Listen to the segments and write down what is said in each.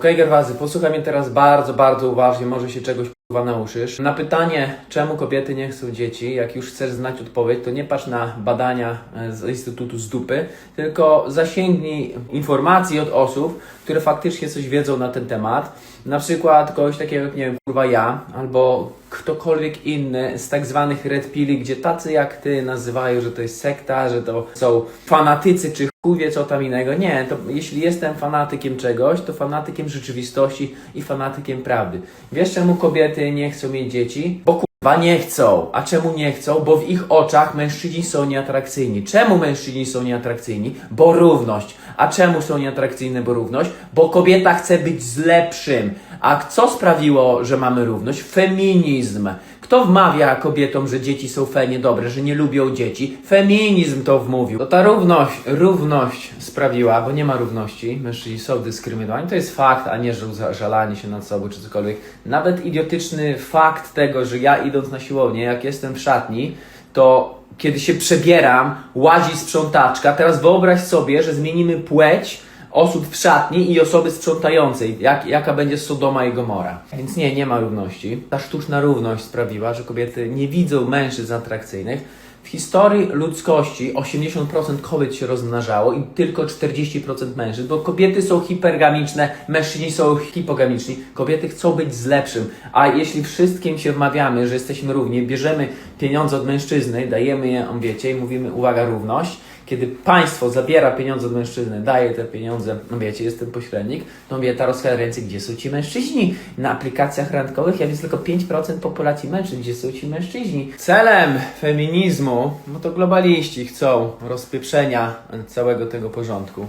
Okej, Gerwazy, posłuchaj mnie teraz bardzo, bardzo uważnie, może się czegoś kurwa nauczysz. Na pytanie, czemu kobiety nie chcą dzieci, jak już chcesz znać odpowiedź, to nie patrz na badania e, z Instytutu z dupy, tylko zasięgnij informacji od osób, które faktycznie coś wiedzą na ten temat. Na przykład kogoś takiego jak, nie wiem, kurwa ja, albo ktokolwiek inny z tak zwanych red pilli, gdzie tacy jak ty nazywają, że to jest sekta, że to są fanatycy czy chuj co tam innego. Nie, to jeśli jestem fanatykiem czegoś, to fanatykiem rzeczywistości i fanatykiem prawdy. Wiesz czemu kobiety nie chcą mieć dzieci? Bo kurwa nie chcą. A czemu nie chcą? Bo w ich oczach mężczyźni są nieatrakcyjni. Czemu mężczyźni są nieatrakcyjni? Bo równość. A czemu są nieatrakcyjne? Bo równość? Bo kobieta chce być z lepszym. A co sprawiło, że mamy równość? Feminizm. Kto wmawia kobietom, że dzieci są fe niedobre, że nie lubią dzieci? Feminizm to wmówił. To ta równość, równość sprawiła, bo nie ma równości, mężczyźni są dyskryminowani, to jest fakt, a nie żalanie się nad sobą czy cokolwiek. Nawet idiotyczny fakt tego, że ja idąc na siłownię, jak jestem w szatni, to kiedy się przebieram, łazi sprzątaczka. Teraz wyobraź sobie, że zmienimy płeć osób w szatni i osoby sprzątającej, jak, jaka będzie Sodoma i Gomora. Więc nie, nie ma równości. Ta sztuczna równość sprawiła, że kobiety nie widzą mężczyzn atrakcyjnych. W historii ludzkości 80% kobiet się rozmnażało i tylko 40% mężczyzn, bo kobiety są hipergamiczne, mężczyźni są hipogamiczni. Kobiety chcą być z lepszym, a jeśli wszystkim się wmawiamy, że jesteśmy równi, bierzemy pieniądze od mężczyzny, dajemy je, wiecie, i mówimy uwaga, równość, kiedy państwo zabiera pieniądze od mężczyzny, daje te pieniądze, no wiecie, jest ten pośrednik, to mówię, ta rozkłada ręce, gdzie są ci mężczyźni? Na aplikacjach randkowych ja widzę tylko 5% populacji mężczyzn, gdzie są ci mężczyźni? Celem feminizmu, no to globaliści chcą rozpieprzenia całego tego porządku.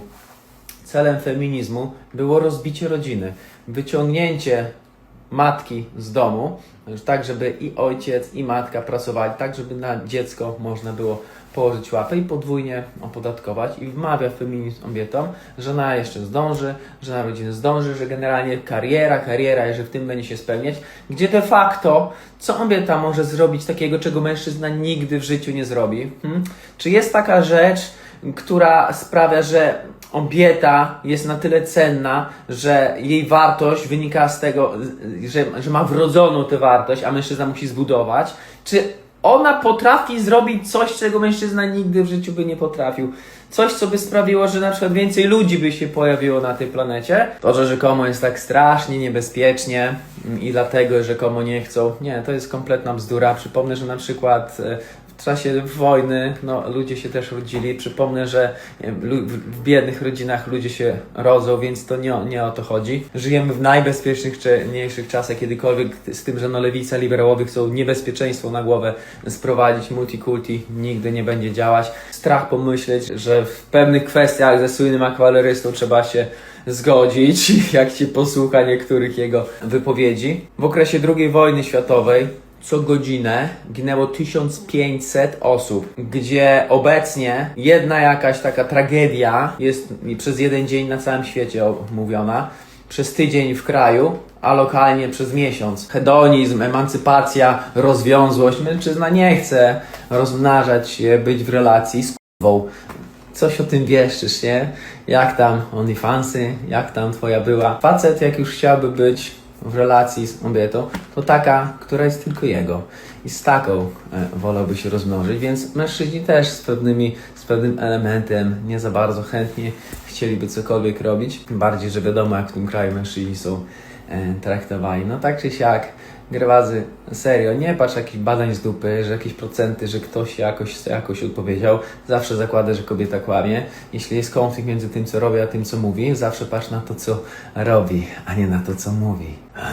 Celem feminizmu było rozbicie rodziny, wyciągnięcie matki z domu, tak żeby i ojciec, i matka pracowali, tak żeby na dziecko można było położyć łapę i podwójnie opodatkować i wmawia feminizm kobietom, że ona jeszcze zdąży, że na rodzinę zdąży, że generalnie kariera, kariera, że w tym będzie się spełniać, gdzie de facto co kobieta może zrobić takiego, czego mężczyzna nigdy w życiu nie zrobi? Hmm? Czy jest taka rzecz, która sprawia, że obieta jest na tyle cenna, że jej wartość wynika z tego, że, że ma wrodzoną tę wartość, a mężczyzna musi zbudować? Czy ona potrafi zrobić coś, czego mężczyzna nigdy w życiu by nie potrafił? Coś, co by sprawiło, że na przykład więcej ludzi by się pojawiło na tej planecie? To, że rzekomo jest tak strasznie niebezpiecznie i dlatego rzekomo nie chcą. Nie, to jest kompletna bzdura. Przypomnę, że na przykład e, w czasie wojny no, ludzie się też rodzili. Przypomnę, że w biednych rodzinach ludzie się rodzą, więc to nie, nie o to chodzi. Żyjemy w najbezpieczniejszych czasach kiedykolwiek z tym, że no, lewica, liberałowie chcą niebezpieczeństwo na głowę sprowadzić. Multikulti nigdy nie będzie działać. Strach pomyśleć, że w pewnych kwestiach ze słynnym akwalerystą trzeba się zgodzić, jak się posłucha niektórych jego wypowiedzi. W okresie II wojny światowej co godzinę ginęło 1500 osób, gdzie obecnie jedna jakaś taka tragedia jest przez jeden dzień na całym świecie omówiona, przez tydzień w kraju, a lokalnie przez miesiąc. Hedonizm, emancypacja, rozwiązłość. Mężczyzna nie chce rozmnażać się, być w relacji z k***wą. Coś o tym wieszczysz, nie? Jak tam OnlyFansy, jak tam twoja była. Facet, jak już chciałby być w relacji z kobietą, to taka, która jest tylko jego. I z taką e, wolałby się rozmnożyć, więc mężczyźni też z, pewnymi, z pewnym elementem nie za bardzo chętnie chcieliby cokolwiek robić. Bardziej, że wiadomo, jak w tym kraju mężczyźni są e, traktowani. No tak czy siak, Grewazy, serio, nie patrz jakichś badań z dupy, że jakieś procenty, że ktoś jakoś, jakoś odpowiedział. Zawsze zakładę, że kobieta kłamie. Jeśli jest konflikt między tym, co robi, a tym, co mówi, zawsze patrz na to, co robi, a nie na to, co mówi.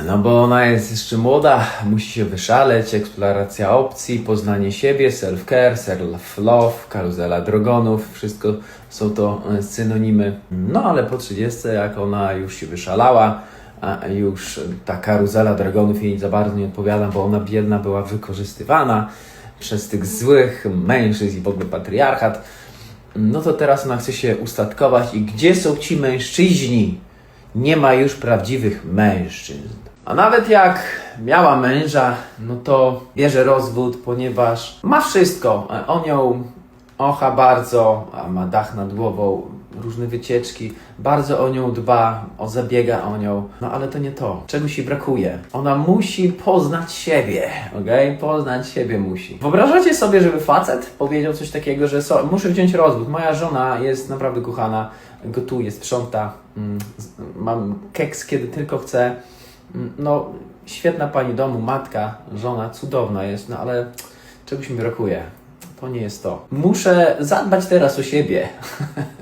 No bo ona jest jeszcze młoda, musi się wyszaleć, eksploracja opcji, poznanie siebie, self-care, self-love, karuzela drogonów, wszystko są to synonimy. No ale po 30, jak ona już się wyszalała, już ta karuzela dragonów jej za bardzo nie odpowiada, bo ona biedna była wykorzystywana przez tych złych mężczyzn i w ogóle patriarchat. No to teraz ona chce się ustatkować i gdzie są ci mężczyźni? Nie ma już prawdziwych mężczyzn. A nawet jak miała męża, no to bierze rozwód, ponieważ ma wszystko. On ją ocha bardzo, a ma dach nad głową, różne wycieczki, bardzo o nią dba, o zabiega o nią, no ale to nie to. Czegoś jej brakuje. Ona musi poznać siebie, okej? Poznać siebie musi. Wyobrażacie sobie, żeby facet powiedział coś takiego, że so, muszę wziąć rozwód, moja żona jest naprawdę kochana, gotuje, sprząta, mm, mam keks kiedy tylko chce, Mm, no świetna pani domu, matka, żona, cudowna jest, no ale czegoś mi brakuje. To nie jest to. Muszę zadbać teraz o siebie.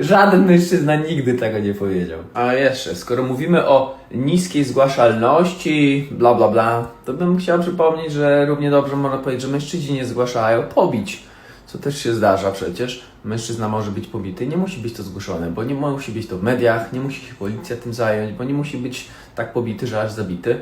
Żaden mężczyzna nigdy tego nie powiedział. A jeszcze, skoro mówimy o niskiej zgłaszalności, bla bla bla, to bym chciał przypomnieć, że równie dobrze można powiedzieć, że mężczyźni nie zgłaszają pobić. Co też się zdarza przecież. Mężczyzna może być pobity, nie musi być to zgłoszone, bo nie musi być to w mediach, nie musi się policja tym zająć, bo nie musi być tak pobity, że aż zabity.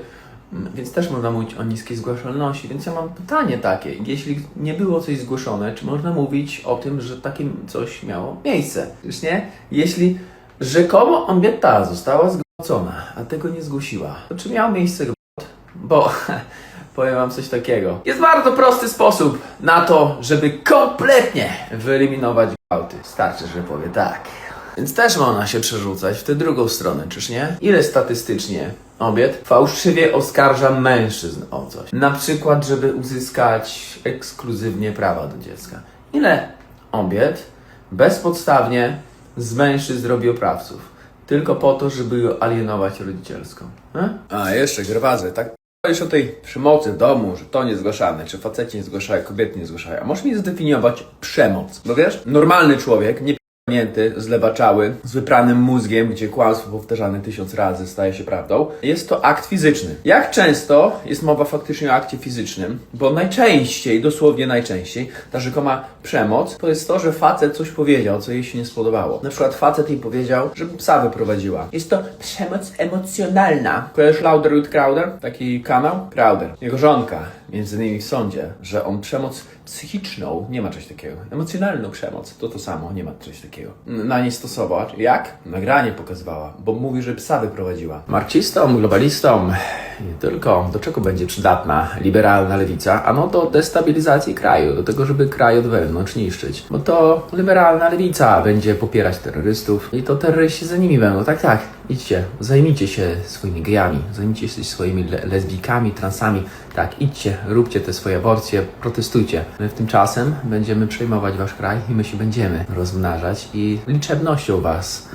Więc też można mówić o niskiej zgłaszalności. Więc ja mam pytanie takie. Jeśli nie było coś zgłoszone, czy można mówić o tym, że takie coś miało miejsce? Już nie? Jeśli rzekomo obieta została zgwałcona, a tego nie zgłosiła, to czy miał miejsce gwałt? Bo powiem wam coś takiego. Jest bardzo prosty sposób na to, żeby kompletnie wyeliminować gwałty. Starczy, że powie tak. Więc też można się przerzucać w tę drugą stronę, czyż nie? Ile statystycznie obiet fałszywie oskarża mężczyzn o coś? Na przykład, żeby uzyskać ekskluzywnie prawa do dziecka. Ile obiet bezpodstawnie z mężczyzn robi oprawców? Tylko po to, żeby alienować rodzicielsko. E? A, jeszcze grwazy, tak? Już o tej przemocy w domu, że to nie zgłaszane, czy faceci nie zgłaszają, kobiety nie zgłaszają. A możesz mi zdefiniować przemoc? Bo wiesz, normalny człowiek, nie Pamięty, zlewaczały, z wypranym mózgiem, gdzie kłamstwo powtarzane tysiąc razy staje się prawdą. Jest to akt fizyczny. Jak często jest mowa faktycznie o akcie fizycznym? Bo najczęściej, dosłownie najczęściej, ta rzekoma przemoc to jest to, że facet coś powiedział, co jej się nie spodobało. Na przykład facet jej powiedział, żeby psa wyprowadziła. Jest to przemoc emocjonalna. Kojarzysz Lauder with Crowder? Taki kanał? Crowder. Jego żonka, między innymi w sądzie, że on przemoc psychiczną, nie ma czegoś takiego. Emocjonalną przemoc, to to samo, nie ma czegoś takiego. Na nie stosował. Jak? Nagranie pokazywała, bo mówi, że psa wyprowadziła. Marcistom, globalistom, nie tylko. Do czego będzie przydatna liberalna lewica? Ano do destabilizacji kraju, do tego, żeby kraj od wewnątrz niszczyć. Bo to liberalna lewica będzie popierać terrorystów i to terroryści za nimi będą. Tak, tak. Idźcie, zajmijcie się swoimi gejami, zajmijcie się swoimi le- lesbijkami, transami. Tak, idźcie, róbcie te swoje aborcje, protestujcie. My w tymczasem będziemy przejmować wasz kraj i my się będziemy rozmnażać i liczebnością was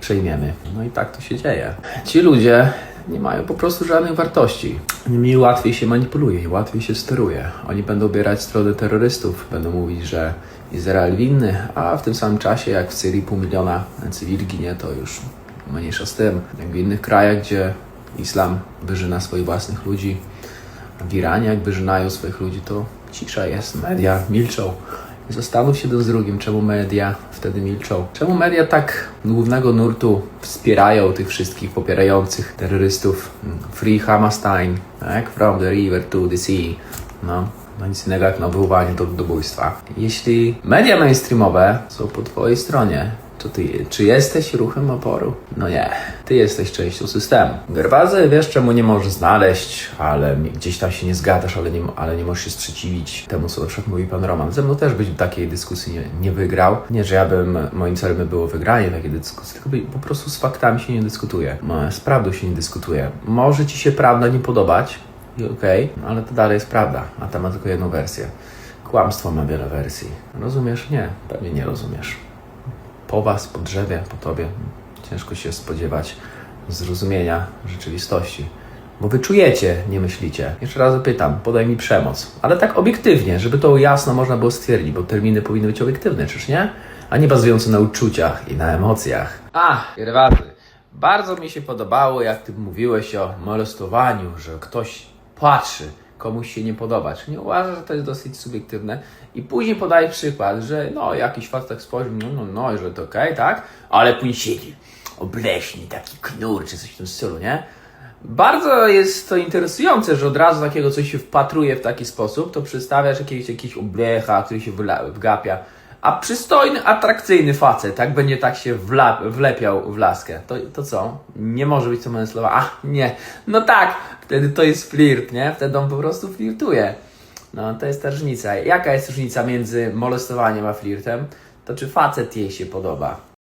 przejmiemy. No i tak to się dzieje. Ci ludzie nie mają po prostu żadnych wartości. Nimi łatwiej się manipuluje i łatwiej się steruje. Oni będą bierać stronę terrorystów, będą mówić, że Izrael winny, a w tym samym czasie, jak w Syrii pół miliona cywili ginie, to już mniejsza z tym. Jak w innych krajach, gdzie islam wyżyna swoich własnych ludzi, w Iranie, jak wyżynają swoich ludzi, to cisza jest. Media milczą. Zastanów się do z drugim, czemu media wtedy milczą. Czemu media tak głównego nurtu wspierają tych wszystkich popierających terrorystów. Free Hammerstein, tak? From the river to the sea. No, no nic innego jak nawoływanie do ludobójstwa. Jeśli media mainstreamowe są po twojej stronie, to ty, czy jesteś ruchem oporu? No nie, ty jesteś częścią systemu. Gerwazy wiesz czemu nie możesz znaleźć, ale gdzieś tam się nie zgadzasz, ale nie, ale nie możesz się sprzeciwić temu, co na mówi pan Roman. Ze mną też byś takiej dyskusji nie, nie wygrał. Nie, że ja bym, moim celem by było wygranie takiej dyskusji, tylko po prostu z faktami się nie dyskutuje. No, z prawdą się nie dyskutuje. Może ci się prawda nie podobać, okej, no ale to dalej jest prawda, a ta ma tylko jedną wersję. Kłamstwo ma wiele wersji. Rozumiesz? Nie, pewnie nie rozumiesz po was, po drzewie, po tobie. Ciężko się spodziewać zrozumienia rzeczywistości. Bo wy czujecie, nie myślicie. Jeszcze raz pytam, podaj mi przemoc. Ale tak obiektywnie, żeby to jasno można było stwierdzić, bo terminy powinny być obiektywne, czyż nie? A nie bazujące na uczuciach i na emocjach. A, Irwazy, bardzo mi się podobało, jak ty mówiłeś o molestowaniu, że ktoś patrzy, komuś się nie podoba. Czy nie uważasz, że to jest dosyć subiektywne? I później podaj przykład, że no, jakiś facet spojrzy, no, no, no, że to okej, tak? Ale później siedzi, taki knur, czy coś w tym stylu, nie? Bardzo jest to interesujące, że od razu takiego coś się wpatruje w taki sposób, to przedstawiasz jakiegoś, jakiegoś oblecha, który się wgapia. A przystojny, atrakcyjny facet, tak będzie tak się wla, wlepiał w laskę. To, to co? Nie może być to męslowa. A, nie. No tak, wtedy to jest flirt, nie? Wtedy on po prostu flirtuje. No, to jest ta różnica. Jaka jest różnica między molestowaniem a flirtem? to czy facet jej się podoba?